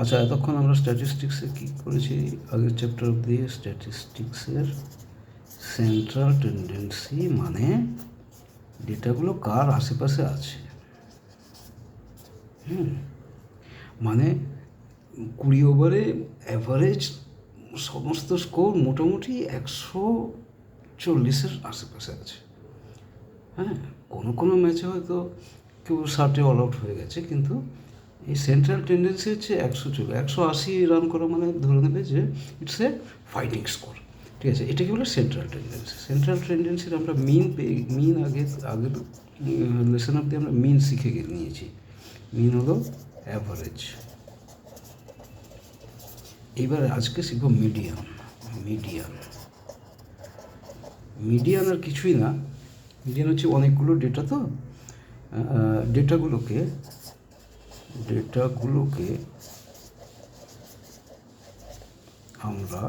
আচ্ছা এতক্ষণ আমরা স্ট্যাটিস্টিক্সে কী করেছি? আগের চ্যাপ্টার অব্দি স্ট্যাটিস্টিক্সের সেন্ট্রাল টেন্ডেন্সি মানে ডেটাগুলো কার আশেপাশে আছে? হুম মানে কুড়ি ওভারে অ্যাভারেজ সমস্ত স্কোর মোটামুটি একশো চল্লিশের আশেপাশে আছে। হ্যাঁ কোনো কোনো ম্যাচে হয়তো কেউ ষাটে অল আউট হয়ে গেছে, কিন্তু এই সেন্ট্রাল টেন্ডেন্সি হচ্ছে একশো চলে একশো আশি রান করা মানে ধরে নেবে যে ইটস এ ফাইটিং স্কোর ঠিক আছে? এটাকে বলে সেন্ট্রাল টেন্ডেন্সি সেন্ট্রাল টেন্ডেন্সির আমরা মিন পেয়ে মিন আগে আগের লেসন অব্দি আমরা মিন শিখে গে- নিয়েছি। মিন হলো অ্যাভারেজ এইবার আজকে শিখব মিডিয়ান মিডিয়ান মিডিয়ান আর কিছুই না। মিডিয়ান হচ্ছে অনেকগুলো ডেটা তো। ডেটাগুলোকে ডেটাগুলোকে আমরা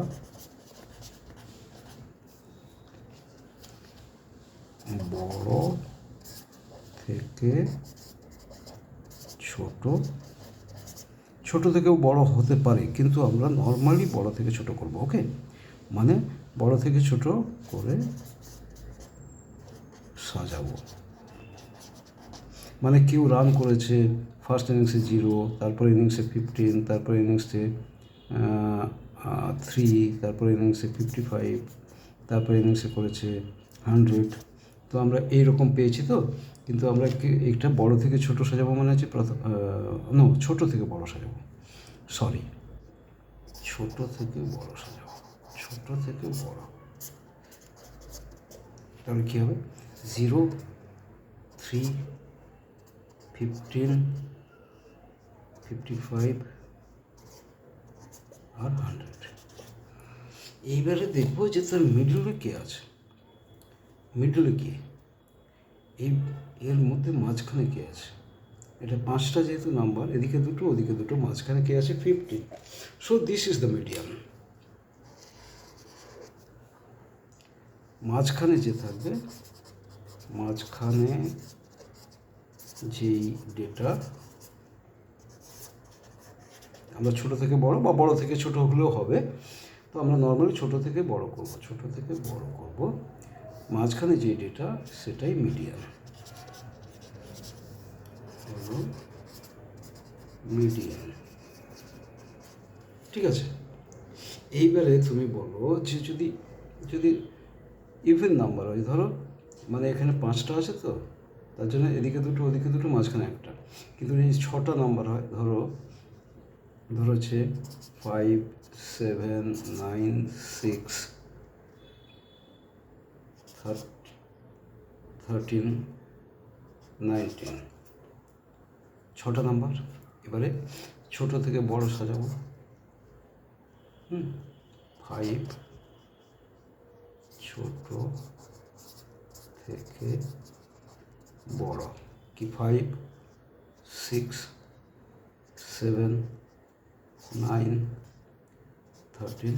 বড় থেকে ছোট ছোট থেকেও বড় হতে পারে, কিন্তু আমরা নর্মালি বড় থেকে ছোট করব ওকে মানে বড় থেকে ছোট করে সাজাবো। মানে কেউ রান করেছে ফার্স্ট ইনিংসে জিরো, তারপর ইনিংসে ফিফটিন তারপর ইনিংসে থ্রি তারপর ইনিংসে ফিফটি ফাইভ তারপর ইনিংসে করেছে হান্ড্রেড তো আমরা এইরকম পেয়েছি তো, কিন্তু আমরা একটা বড় থেকে ছোট সাজাবো মানে হচ্ছে প্রথম নো ছোট থেকে বড় সাজাবো। সরি ছোট থেকে বড় সাজাবো। ছোট থেকে বড়। তাহলে কী হবে? Zero three fifteen fifty five আর হান্ড্রেড এইবারে দেখব যে তার মিডলে কে আছে। মিডলে কে? এই, এর মধ্যে মাঝখানে কে আছে? এটা পাঁচটা যেহেতু নাম্বার এদিকে দুটো, ওদিকে দুটো, মাঝখানে কে আছে? Fifty so this is the medium মাঝখানে যে থাকবে, মাঝখানে যেই ডেটা আমরা ছোট থেকে বড় বা বড় থেকে ছোট হলেও হবে। তো আমরা নর্মালি ছোট থেকে বড় করব, ছোট থেকে বড় করব। মাঝখানে যে ডেটা সেটাই মিডিয়ান হলো মিডিয়ান ঠিক আছে? এইবারে তুমি বলো যে যদি যদি ইভেন নাম্বার হয়, ধরো মানে এখানে পাঁচটা আছে তো, তার জন্য এদিকে দুটো, ওদিকে দুটো, মাঝখানে একটা। কিন্তু যদি ছটা নাম্বার হয়, ধরো ধরো হচ্ছে five seven nine six thirteen nineteen ছটা নাম্বার এবারে ছোট থেকে বড় সাজাবো। হুম ফাইভ ছোট থেকে বড়। কি five six seven nine thirteen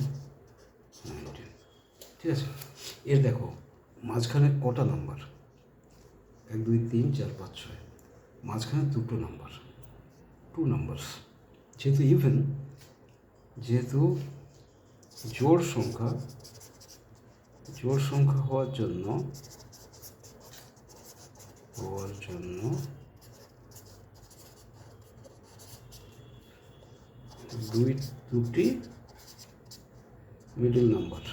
nineteen ঠিক আছে? এর দেখো, মাঝখানে কটা নাম্বার এক, দুই, তিন, চার, পাঁচ, ছয়। মাঝখানে দুটো নাম্বার টু নাম্বারস যেহেতু ইভেন যেহেতু জোড় সংখ্যা জোড় সংখ্যা হওয়ার জন্য হওয়ার জন্য দুই, দুটি মিডল নাম্বার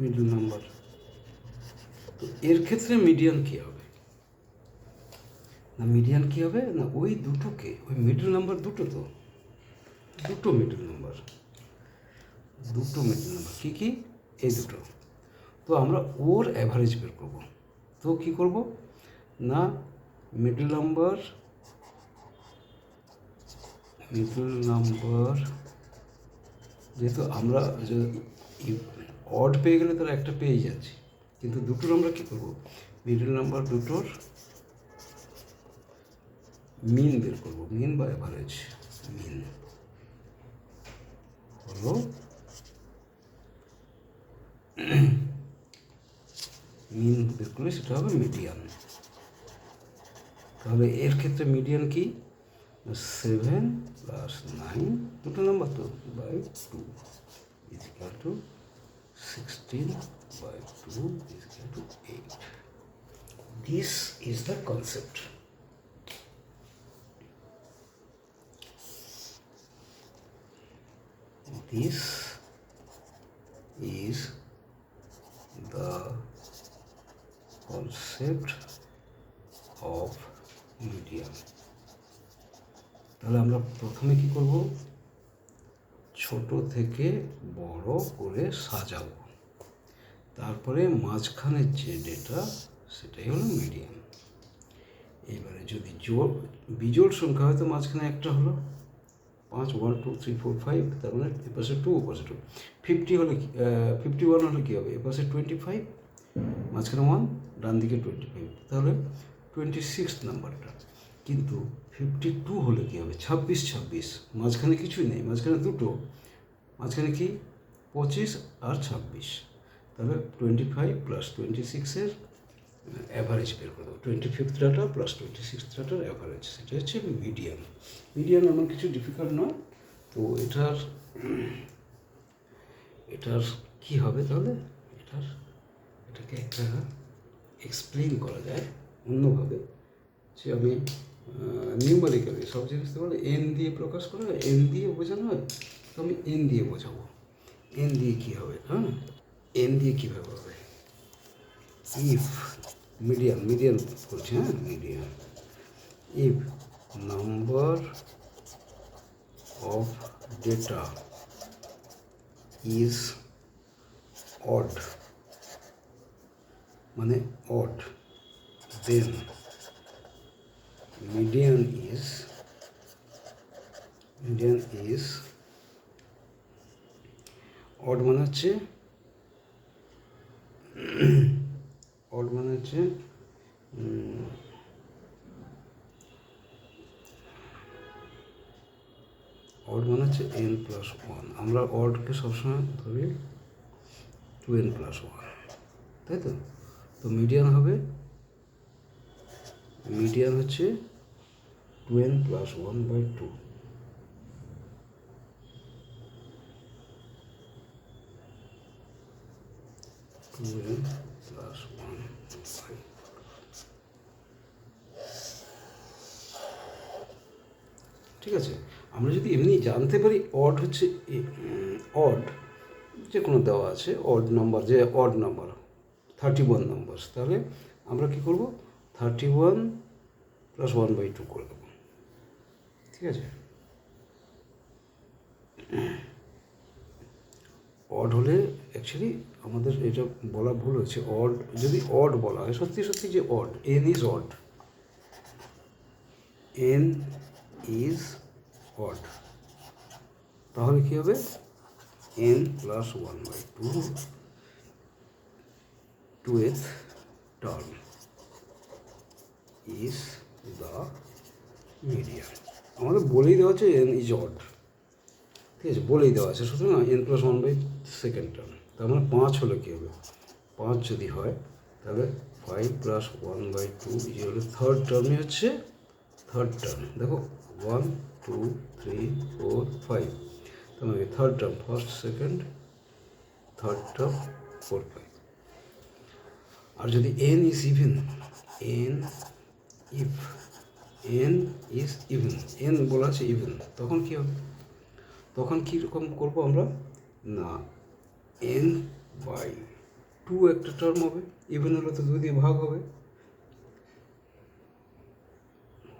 মিডল নাম্বার তো এর ক্ষেত্রে মিডিয়ান কী হবে? না মিডিয়ান কী হবে? না ওই দুটোকে, ওই মিডল নাম্বার দুটো তো। দুটো মিডল নাম্বার দুটো মিডল নাম্বার কী কী? এই দুটো। তো আমরা ওর অ্যাভারেজ বের করব। তো কী করব? না মিডল নাম্বার মিডল নাম্বার, যেহেতু আমরা অড পেয়ে গেলে তার একটা পেয়ে যাচ্ছি। কিন্তু দুটোর আমরা কী করব? মিডল নাম্বার দুটোর মিন বের করব। মিন বা অ্যাভারেজ মিন হলো মিন বের করলে সেটা হবে মিডিয়ান তাহলে এর ক্ষেত্রে মিডিয়ান কি? সেভেন প্লাস নাইন দুটো নাম্বার তো by two is equal to sixteen by two is equal to eight this is the concept this is the concept তাহলে আমরা প্রথমে কি করব? ছোট থেকে বড় করে সাজাবো। তারপরে মাঝখানের যে ডেটা, সেটাই হলো মিডিয়াম। এবারে যদি জোর, বিজোড় সংখ্যা হয়তো মাঝখানে একটা হলো। পাঁচ, one, two, three, four, five, তার মানে এ পাশে টু, ও পাশে টু। ফিফটি হলে ফিফটি ওয়ান হলে কী হবে? এ পাশে টোয়েন্টি ফাইভ, মাঝখানে ওয়ান, ডান দিকে টোয়েন্টি ফাইভ। তাহলে টোয়েন্টি সিক্স নাম্বারটা। কিন্তু ফিফটি টু হলে কী হবে? ছাব্বিশ ছাব্বিশ। মাঝখানে কিছুই নেই, মাঝখানে দুটো। মাঝখানে কি? পঁচিশ আর ছাব্বিশ। তাহলে টোয়েন্টি ফাইভ প্লাস টোয়েন্টি সিক্সের অ্যাভারেজ বের করে দেবো। Twenty fifth data plus twenty six ডাটার অ্যাভারেজ সেটা হচ্ছে মিডিয়ান মিডিয়ান এমন কিছু ডিফিকাল্ট নয়। তো এটার এটার কি হবে তাহলে? এটার, এটাকে একটা এক্সপ্লেন করা যায় অন্যভাবে। যে আমি নিউমারিক্যালি সব জিনিসটা বলে এন দিয়ে প্রকাশ করা হয় এন দিয়ে বোঝানো হয়, তো আমি এন দিয়ে বোঝাবো। এন দিয়ে কী হবে হ্যাঁ? এন দিয়ে কীভাবে হবে? If median median করছি হ্যাঁ? Median if number of data is odd মানে odd, then median is median is odd মানে হচ্ছে অড মানে হচ্ছে অড মানে হচ্ছে এন প্লাস ওয়ান আমরা অডকে সবসময় ধরি টু এন প্লাস ওয়ান তাই তো? তো মিডিয়ান হবে মিডিয়ান হচ্ছে two n plus one by two two plus one ঠিক আছে? আমরা যদি এমনি জানতে পারি অড হচ্ছে অড যে কোনো দেওয়া আছে অড নাম্বার যে odd number thirty one number তাহলে আমরা কী করব? Thirty one plus one by two করে দেবো। ঠিক আছে? অড হলে অ্যাকচুয়ালি আমাদের এটা বলা ভুল হয়েছে। অড যদি অড বলা হয়, সত্যি সত্যি যে odd n is odd n is odd তাহলে কী হবে? N plus one by two two th term is the medium আমাদের বলেই দেওয়া হচ্ছে এন ইজ অড ঠিক আছে, বলেই দেওয়া আছে। সুতরাং n plus one by second term তার মানে পাঁচ হলে কী হবে? পাঁচ যদি হয়, তাহলে five plus one by two is হলে থার্ড টার্মই হচ্ছে থার্ড টার্ম দেখো one two three four five তার মানে third term first second third term four five আর যদি n is even n if n is even n বলা আছে even তখন কী হবে? তখন কীরকম করব আমরা? না এন বাই টু একটা টার্ম হবে ইভেন হলে তো দুই দিয়ে ভাগ হবে।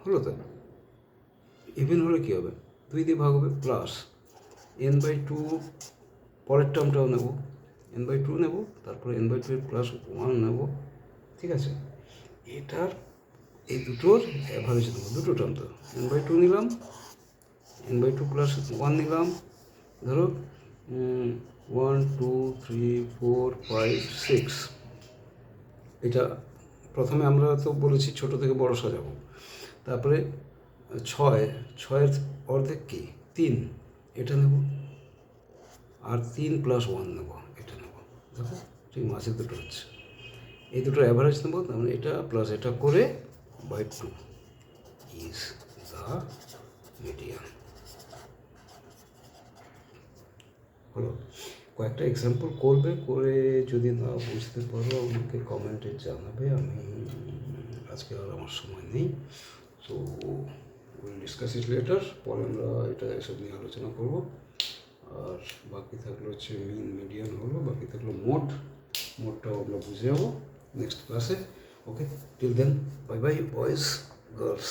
হলো তো? ইভেন হলে কী হবে? দুই দিয়ে ভাগ হবে প্লাস এন বাই টু পরের টার্মটাও নেব। এন বাই টু নেব, তারপরে n by two plus one নেব। ঠিক আছে? এটার এই দুটোর অ্যাভারেজ নেব দুটো টার্ম তো এন বাই টু নিলাম n by two plus one নিলাম। ধরো one two three four five six এটা প্রথমে আমরা তো বলেছি ছোট থেকে বড় সাজাবো। তারপরে ছয়, ছয়ের অর্ধেক কি? তিন। এটা নেব। আর তিন প্লাস ওয়ান নেব। এটা নেব। দেখো ঠিক মাঝে দুটো হচ্ছে। এই দুটো অ্যাভারেজ নেব, তার মানে এটা প্লাস এটা করে by 2 is the median হলো কয়েকটা এক্সাম্পল করবে, করে যদি না বুঝতে পারো, আমাকে কমেন্টে জানাবে। আমি আজকে আর আমার সময় নেই। তো উইল ডিসকাস ইট লেটার পরে আমরা এটা এসব নিয়ে আলোচনা করব। আর বাকি থাকল হচ্ছে মিন মিডিয়ান হলো, বাকি থাকল মোট মোটটাও আমরা বুঝে যাব নেক্সট ক্লাসে okay till then bye bye boys girls